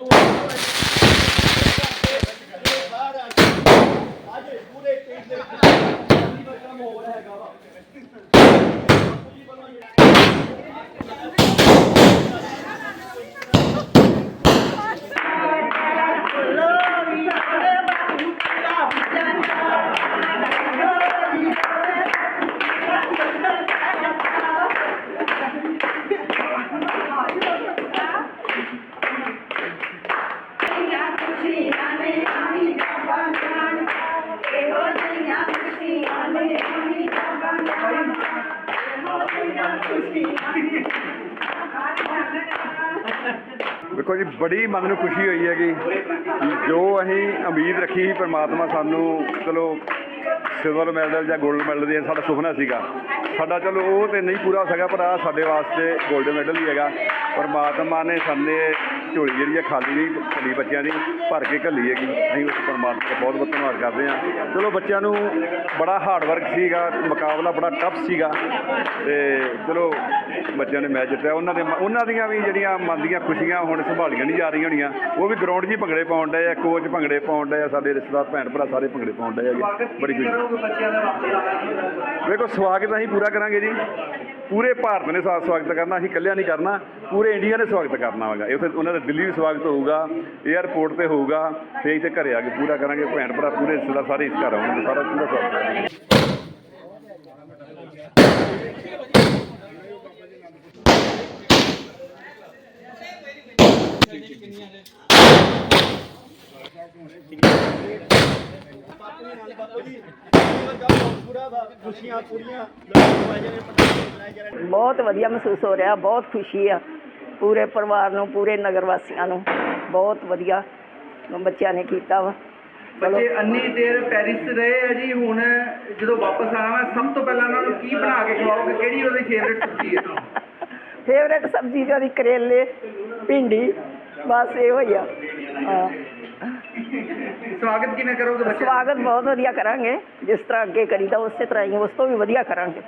ਅੱਜ ਪੂਰੇ ਪਿੰਡ ਦੇ ਵਿੱਚ ਦਾ ਕੰਮ ਹੋ ਰਿਹਾ ਹੈਗਾ ਵਾ ਖੁਸ਼ੀਆਂ ਨੇ ਆਮੀ ਦਾ ਬੰਧਨ ਇਹੋ ਜਿਹੀਆਂ ਖੁਸ਼ੀਆਂ ਨੇ ਆਮੀ ਦਾ ਬੰਧਨ ਇਹੋ ਜਿਹੀਆਂ ਖੁਸ਼ੀਆਂ ਨੇ ਜੀ, ਬੜੀ ਮਨ ਨੂੰ ਖੁਸ਼ੀ ਹੋਈ ਹੈਗੀ ਜੋ ਅਸੀਂ ਉਮੀਦ ਰੱਖੀ ਸੀ ਪਰਮਾਤਮਾ ਸਾਨੂੰ, ਚਲੋ ਸਿਲਵਰ ਮੈਡਲ ਜਾਂ 골ਡ ਮੈਡਲ ਦੇ ਸਾਡਾ ਸੁਪਨਾ ਸੀਗਾ। ਸਾਡਾ ਚਲੋ ਉਹ ਤੇ ਨਹੀਂ ਪੂਰਾ ਹੋ ਸਕਿਆ, ਪਰ ਆ ਸਾਡੇ ਵਾਸਤੇ 골ਡ ਮੈਡਲ ਹੀ ਹੈਗਾ। ਪਰਮਾਤਮਾ ਨੇ ਸਾਡੇ ਝੋਲੀ ਜਿਹੜੀ ਆ ਖਾਲੀ ਨਹੀਂ ਕੱਲੀ ਬੱਚਿਆਂ ਦੀ ਭਰ ਕੇ ਘੱਲੀ ਹੈਗੀ। ਅਸੀਂ ਉਸ ਪਰਮਾਤਮਾ ਦਾ ਬਹੁਤ ਬਹੁਤ ਧੰਨਵਾਦ ਕਰਦੇ ਹਾਂ। ਚਲੋ ਬੱਚਿਆਂ ਨੂੰ ਬੜਾ ਹਾਰਡ ਵਰਕ ਸੀਗਾ, ਮੁਕਾਬਲਾ ਬੜਾ ਟਫ ਸੀਗਾ। ਤੇ ਚਲੋ ਬੱਚਿਆਂ ਨੇ ਮੈਚ ਜਿੱਤਿਆ। ਉਹਨਾਂ ਦੇ ਉਹਨਾਂ ਦੀਆਂ ਵੀ ਜਿਹੜੀਆਂ ਮਨ ਦੀਆਂ ਖੁਸ਼ੀਆਂ ਹੁਣ ਸੰਭਾਲੀਆਂ ਨਹੀਂ ਜਾ ਰਹੀਆਂ ਹੋਣੀਆਂ। ਉਹ ਵੀ ਗਰਾਊਂਡ 'ਚ ਹੀ ਭੰਗੜੇ ਪਾਉਣ ਡਏ ਆ ਕੋਚ ਭੰਗੜੇ ਪਾਉਣ ਡਏ ਆ, ਸਾਡੇ ਰਿਸ਼ਤੇਦਾਰ ਭੈਣ ਭਰਾ ਸਾਰੇ ਭੰਗੜੇ ਪਾਉਣ ਡਏ ਹੈਗੇ ਬੜੀ ਖੁਸ਼ੀ ਬੱਚਿਆਂ ਵੇਖੋ, ਸਵਾਗਤ ਅਸੀਂ ਪੂਰਾ ਕਰਾਂਗੇ ਜੀ। ਪੂਰੇ ਭਾਰਤ ਨੇ ਸਾ, ਸਵਾਗਤ ਕਰਨਾ, ਅਸੀਂ ਇਕੱਲਿਆਂ ਨਹੀਂ ਕਰਨਾ। ਪੂਰੇ ਇੰਡੀਆ ਨੇ ਸਵਾਗਤ ਕਰਨਾ ਹੋਗਾ। ਉੱਥੇ ਉਹਨਾਂ ਦਾ ਦਿੱਲੀ ਵੀ ਸਵਾਗਤ ਹੋਊਗਾ 에ਅਰਪੋਰਟ ਤੇ ਹੋਊਗਾ ਫਿਰ ਇੱਥੇ ਘਰੇ ਆ ਕੇ ਪੂਰਾ ਕਰਾਂਗੇ। ਭੈਣ ਭਰਾ ਪੂਰੇ ਰਿਸ਼ਤੇਦਾਰ ਸਾਰੇ ਇਸ ਘਰ ਆਉਣਗੇ, ਸਾਰਾ ਪੂਰਾ ਸਵਾਗਤ ਕਰਾਂਗੇ। ਬਹੁਤ ਵਧੀਆ ਮਹਿਸੂਸ ਹੋ ਰਿਹਾ ਬਹੁਤ ਖੁਸ਼ੀ ਆ। ਪੂਰੇ ਪਰਿਵਾਰ ਨੂੰ ਪੂਰੇ ਨਗਰ ਵਾਸੀਆਂ ਨੂੰ ਬਹੁਤ ਵਧੀਆ ਬੱਚਿਆਂ ਨੇ ਕੀਤਾ ਵਾ। ਬੱਚੇ ਅੰਨੀ ਦੇਰ ਪੈਰਿਸ ਰਹੇ ਆ ਜੀ ਹੁਣ ਜਦੋਂ ਵਾਪਸ ਆਣਾ ਵਾ ਸਭ ਤੋਂ ਪਹਿਲਾਂ ਉਹਨਾਂ ਨੂੰ ਕੀ ਬਣਾ ਕੇ ਖਵਾਓਗੇ? ਕਿਹੜੀ ਉਹਦੀ ਫੇਵਰੇਟ ਸਬਜ਼ੀ ਹੈ ਫੇਵਰੇਟ ਸਬਜ਼ੀ ਦੀ ਕਰੇਲੇ ਭਿੰਡੀ ਬਸ ਇਹੋ ਹੀ ਆ। ਹਾਂ। ਸਵਾਗਤ ਕਿਵੇਂ ਕਰੋਗੇ ਬੱਚੇ ਸਵਾਗਤ ਬਹੁਤ ਵਧੀਆ ਕਰਾਂਗੇ। ਜਿਸ ਤਰ੍ਹਾਂ ਅੱਗੇ ਕਰੀਦਾ, ਉਸੇ ਤਰ੍ਹਾਂ ਹੀ, ਉਸ ਤੋਂ ਵੀ ਵਧੀਆ ਕਰਾਂਗੇ।